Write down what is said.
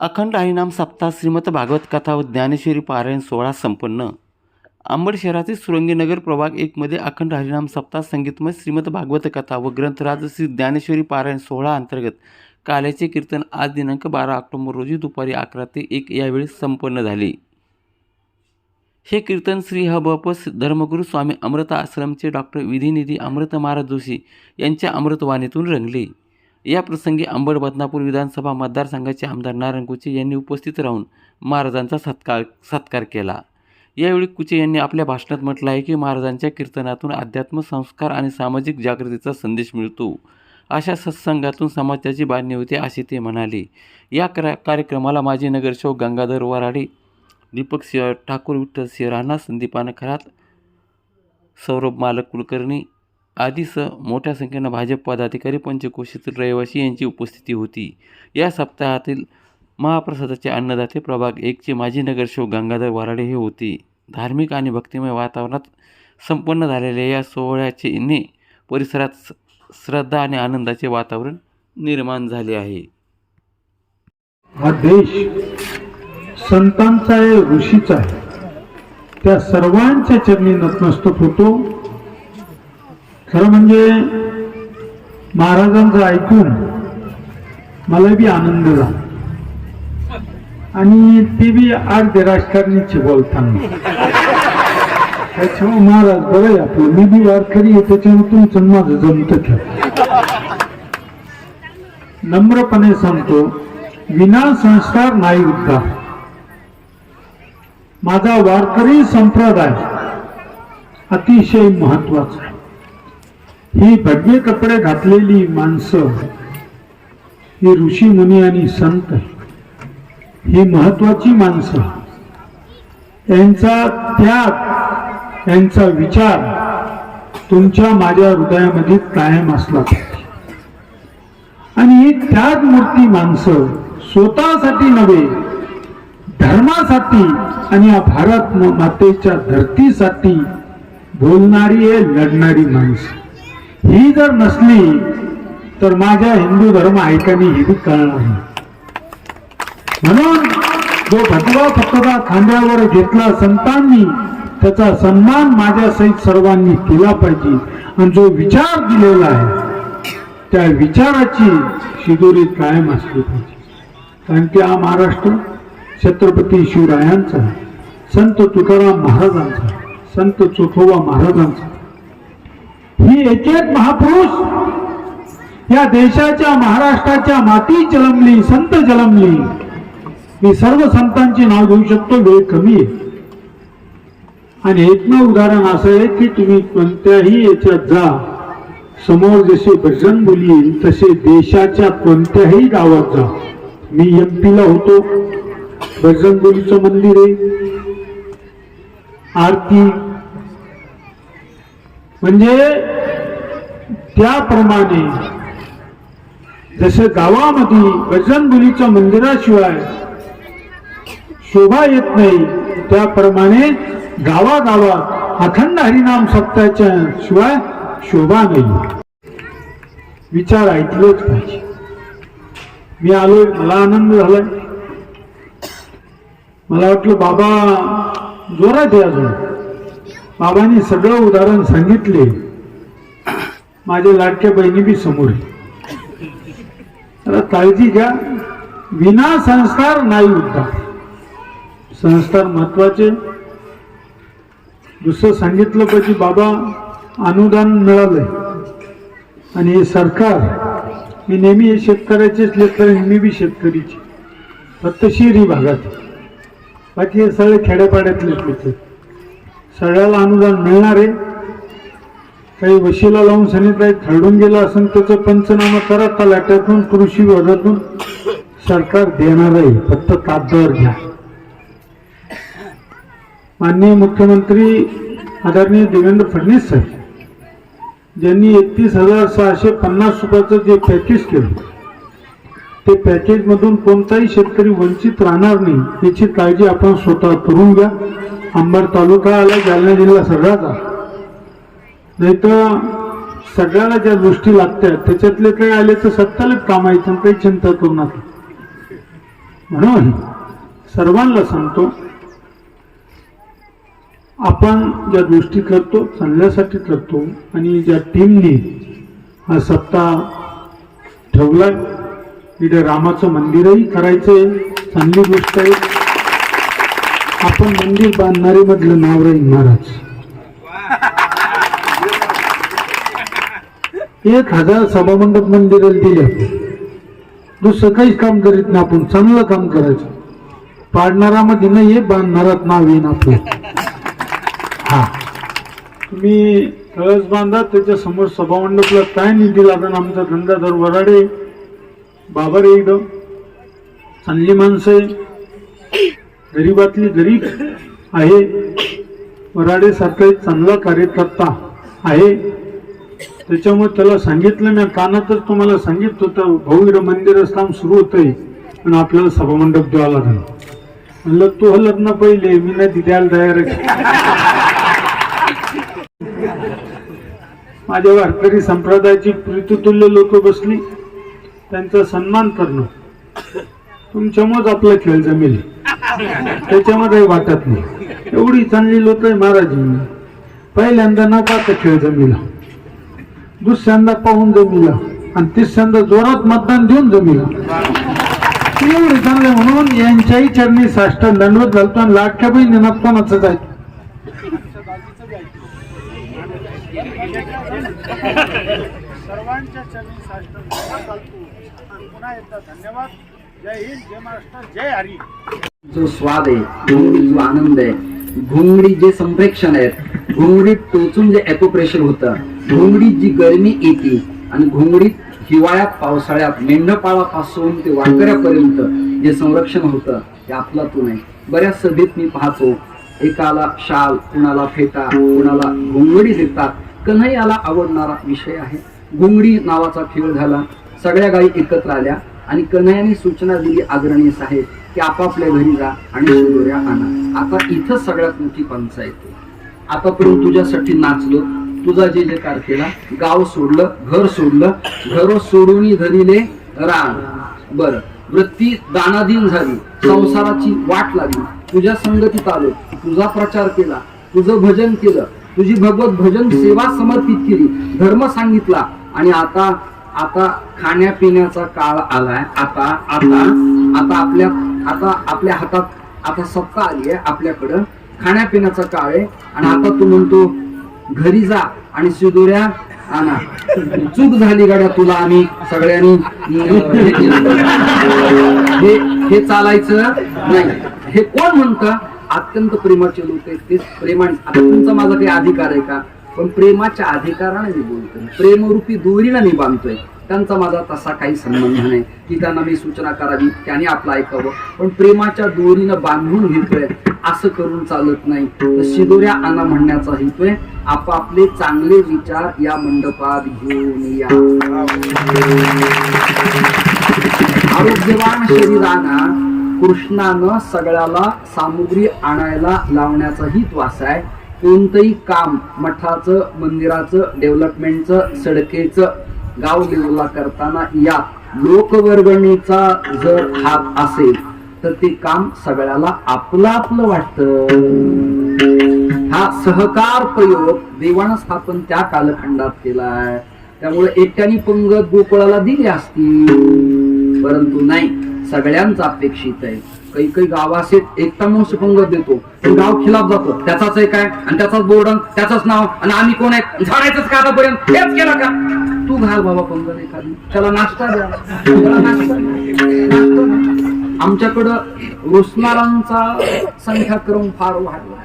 अखंड हरिनाम सप्ताह श्रीमद भागवत कथा व ज्ञानेश्वरी पारायण सोहळा संपन्न. अंबड शहरातील सुरंगीनगर प्रभाग एकमध्ये अखंड हरिनाम सप्ताह संगीतमय श्रीमद भागवत कथा व ग्रंथराज श्री ज्ञानेश्वरी पारायण सोहळा अंतर्गत काल्याचे कीर्तन आज दिनांक बारा ऑक्टोबर रोजी दुपारी अकरा ते एक यावेळी संपन्न झाले. हे कीर्तन श्री हबपस धर्मगुरू स्वामी अमृता आश्रमचे डॉक्टर विधिनिधी अमृत महाराज जोशी यांच्या अमृतवाणीतून रंगले. या प्रसंगी अंबड बदनापूर विधानसभा मतदारसंघाचे आमदार नारायण कुचे यांनी उपस्थित राहून महाराजांचा सत्कार सत्कार केला. यावेळी कुचे यांनी आपल्या भाषणात म्हटलं आहे की महाराजांच्या कीर्तनातून अध्यात्म संस्कार आणि सामाजिक जागृतीचा संदेश मिळतो. अशा सत्संगातून समाजाची बांधणी होते असे ते म्हणाले. या करा कार्यक्रमाला माजी नगरसेवक गंगाधर वराडे दीपक सिंह ठाकूर विठ्ठल सिंह राणा संदीपान खरात सौरभ मालक कुलकर्णी आदीसह मोठ्या संख्येनं भाजप पदाधिकारी पंचकोशीतील रहिवासी यांची उपस्थिती होती. या सप्ताहातील महाप्रसादाचे अन्नदाते प्रभाग एकचे माजी नगरसेवक गंगाधर वराडे हे होते. धार्मिक आणि भक्तिमय वातावरणात संपन्न झालेल्या या सोहळ्याचे ने परिसरात स- श्रद्धा आणि आनंदाचे वातावरण निर्माण झाले आहे. हा देश संतांचा आहे ऋषीचा आहे. त्या सर्वांच्या चरणी नतमस्तक होतो. खरं म्हणजे महाराजांचं ऐकून मला बी आनंद झाला. आणि ते बी अर्धे राजकारणीचे बोलताना. त्याच्यामुळे महाराज बरं आहे आपलं. मी बी वारकरी आहे त्याच्यामुळे तुमचं माझं जमतं खेळ नम्रपणे सांगतो विना संस्कार नाही उद्धार माझा वारकरी संप्रदाय अतिशय महत्त्वाचा आहे. ही भगवे कपडे घातलेली माणसं ही ऋषी मुनी आणि संत ही महत्वाची माणसं यांचा त्याग यांचा विचार तुमच्या माझ्या हृदयामध्ये कायम असला पाहिजे. आणि ही त्याग मूर्ती माणसं स्वतःसाठी नव्हे धर्मासाठी आणि या भारत मातेच्या धरतीसाठी बोलणारी आहे लढणारी माणसं. ही जर नसली तर माझ्या हिंदू धर्म ऐकानी हे बी कळणार नाही. म्हणून जो भगवा फतवा खांद्यावर घेतला संतांनी त्याचा सन्मान माझ्या सहित सर्वांनी केला पाहिजे. आणि जो विचार दिलेला आहे त्या विचाराची शिदोरी कायम असली पाहिजे. कारण की हा महाराष्ट्र छत्रपती शिवरायांचा संत तुकाराम महाराजांचा संत चोखोबा महाराजांचा एक एक महापुरुष. या देशाच्या महाराष्ट्राच्या माती जलमली संत जलमली. मी सर्व संतांची नाव घेऊ शकतो वेळ कमी आहे. आणि एकमेव उदाहरण असं आहे की तुम्ही कोणत्याही याच्यात जा. समोर जसे भजन बोली येईल तसे देशाच्या कोणत्याही गावात जा. मी एम पीला होतो. भजन बोलीचं मंदिर आहे. आरती. म्हणजे त्याप्रमाणे जसं गावामध्ये गजन बोलीच्या मंदिराशिवाय शोभा येत नाही त्याप्रमाणे गावागावात अखंड हरिनाम सप्ताच्या शिवाय शोभा नाही. विचार ऐकलेच पाहिजे. मी आलोय मला आनंद झालाय. मला वाटलं बाबा जोरात आहे अजून बाबांनी सगळं उदाहरण सांगितले. माझ्या लाडक्या बहिणी बी समोर काळजी घ्या विना संस्कार नाही उद्धार. संस्कार महत्त्वाचे. दुसरं सांगितलं पाहिजे बाबा अनुदान मिळालंय. आणि हे सरकार मी नेहमी हे शेतकऱ्याचेच लेकर नेहमी बी शेतकरीची. फक्त शहरी भागात. बाकी हे सगळे खेड्यापाड्यातले लेकर. सगळ्याला अनुदान मिळणार आहे. काही वशिला लावून सनी खरडून गेला असेल त्याचं पंचनामा करा तलाट्यातून कृषी विभागातून. सरकार देणार आहे फक्त ताब्यावर घ्या. माननीय मुख्यमंत्री आदरणीय देवेंद्र फडणवीस साहेब ज्यांनी एकतीस हजार सहाशे पन्नास रुपयाचं जे पॅकेज केलं ते पॅकेज मधून कोणताही शेतकरी वंचित राहणार नाही याची काळजी आपण स्वतः करून घ्या. अंबड तालुका आला जालना जिल्हा सगळाच आला. नाही तर सगळ्याला ज्या गोष्टी लागतात त्याच्यातले काही आले तर सत्तालेच काम काही चिंता करू नका. म्हणून सर्वांना सांगतो आपण ज्या गोष्टी करतो चांगल्यासाठी करतो आणि ज्या टीमने हा सप्ताह ठेवला इथे रामाचं मंदिरही करायचंय चांगली गोष्ट आहे. आपण मंदिर बांधणारे मधलं नावराई महाराज. एक हजार सभामंडप मंदिर दिले दुसरं काहीच काम करीत नाही आपण चांगलं काम करायचं. पाडणारामध्ये नाही बांधणारात नाव येईन आपलं. हा. तुम्ही कळस बांधा त्याच्यासमोर सभामंडपला काय निधी लागण आमचा धंदाधर वराडे? बाबर रे इथं. चांगली माणसं आहे. गरीबातली गरीब आहे. वराडे सारखा एक चांगला कार्यकर्ता आहे. त्याच्यामुळे त्याला सांगितलं मी कानातच तुम्हाला सांगितलं होतं भव्य मंदिर काम सुरू होतंय. पण आपल्याला सभामंडप द्यावा लागेल. म्हणलं तू हा ना पहिले मी नाही द्यायला तयार माझ्या वारकरी संप्रदायाची प्रीतुतुल्य लोक बसली. त्यांचा सन्मान करणं. तुमच्यामुळेच आपला खेळ जमेल. त्याच्यामध्ये वाटत नाही. एवढी चांगली लोक आहे महाराज पहिल्यांदा नका तर खेळ जमिला. दुसऱ्यांदा पाहून जमिला. आणि तिसऱ्यांदा जोरात मतदान देऊन जमिला. एवढे चांगले म्हणून यांच्याही चरणी साष्टांग दंडवत घालतो आणि लाटक्या बहिणी कोणाच आहे? सर्वांच्या चरणी आणि पुन्हा एकदा धन्यवाद. जय हिंद जय महाराष्ट्र जय हरी. जो स्वाद आहे जो आनंद आहे घोंगडी जे संप्रेक्षण आहेत घोंगडीत टोचून जे ॲकोप्रेशर होतं घोंगडीत जी गरमी येते आणि घोंगडीत हिवाळ्यात पावसाळ्यात मेंढपाळापासून ते वारकऱ्यापर्यंत जे संरक्षण होतं ते आपला तो नाही. बऱ्याच सभेत मी पाहतो एकाला शाल कुणाला फेटा कुणाला घोंगडी देतात. कन्हैयाला आवडणारा विषय आहे. घोंगडी नावाचा खेळ झाला. सगळ्या गायी एकत्र आल्या आणि कन्हैयाने सूचना दिली आदरणीय साहेब की आपापल्या घरी जा आणि शिदोऱ्या आणा. आता इथं सगळ्यात मोठी पंचायत आहे. आतापर्यंत तुझ्यासाठी नाचलो. तुझा जे जे कार केला गाव सोडलं घर सोडलं घर सोडून धरिले रान. बर. वृत्ती दानाधीन झाली. संसाराची वाट लागली. तुझ्या संगतीत आलो. तुझा प्रचार केला. तुझं भजन केलं. तुझी भगवत भजन सेवा समर्पित केली. धर्म सांगितला. आणि आता आता खाण्यापिण्याचा काळ आलाय. आता आता आता आपल्या आता आपल्या हातात आता सत्ता आली आहे आपल्याकडं. खाण्यापिण्याचा काळ आहे. आणि आता तू म्हणतो घरी जा आणि शिदोऱ्या आणा. चूक झाली गाड्या तुला आम्ही सगळ्यांनी. हे हे हे चालायचं नाही. हे कोण म्हणतं? अत्यंत प्रेमाचे लोक आहेत ते. प्रेमाने आता तुमचा माझा काही अधिकार आहे का? पण प्रेमाच्या अधिकाराने मी बोलतोय. प्रेमरूपी दोरीनं मी बांधतोय. त्यांचा माझा तसा काही संबंध नाही. की त्यांना मी सूचना करावी त्याने आपलं ऐकावं. पण प्रेमाच्या दोरीनं बांधून घेतोय असं करून चालत नाही. तर शिदोऱ्या आणा म्हणण्याचा हेतू आहे आपापले चांगले विचार या मंडपात घेऊन या. आरोग्यवान शरीराना कृष्णानं सगळ्याला सामुग्री आणायला लावण्याचा हित वासा आहे. कोणतंही काम मठाचं मंदिराचं डेव्हलपमेंटचं सडकेचं गाव लेवलला करताना या लोकवर्गणीचा जर हात असेल तर ते काम सगळ्याला आपलं आपलं वाटतं. हा सहकार प्रयोग देवानं स्थापन त्या कालखंडात केलाय. त्यामुळे एकट्याने पंगत गोकुळाला दिली असती परंतु नाही सगळ्यांचा अपेक्षित आहे. काही काही गाव असे एकटा माणूस पंगत देतो तो गाव खिलाफ जातो. त्याचाच एक आहे आणि त्याचाच बोर्ड त्याचाच नाव आणि आम्ही कोण आहे झाडायचंच का आतापर्यंत? हेच केलं का? तू घाल बाबा पंगत एखादी. त्याला नाश्ता द्या. त्याला नाश्ता द्या. नाश्ता द्या. आमच्याकडं रुसणारांचा संख्याक्रम फार वाढला.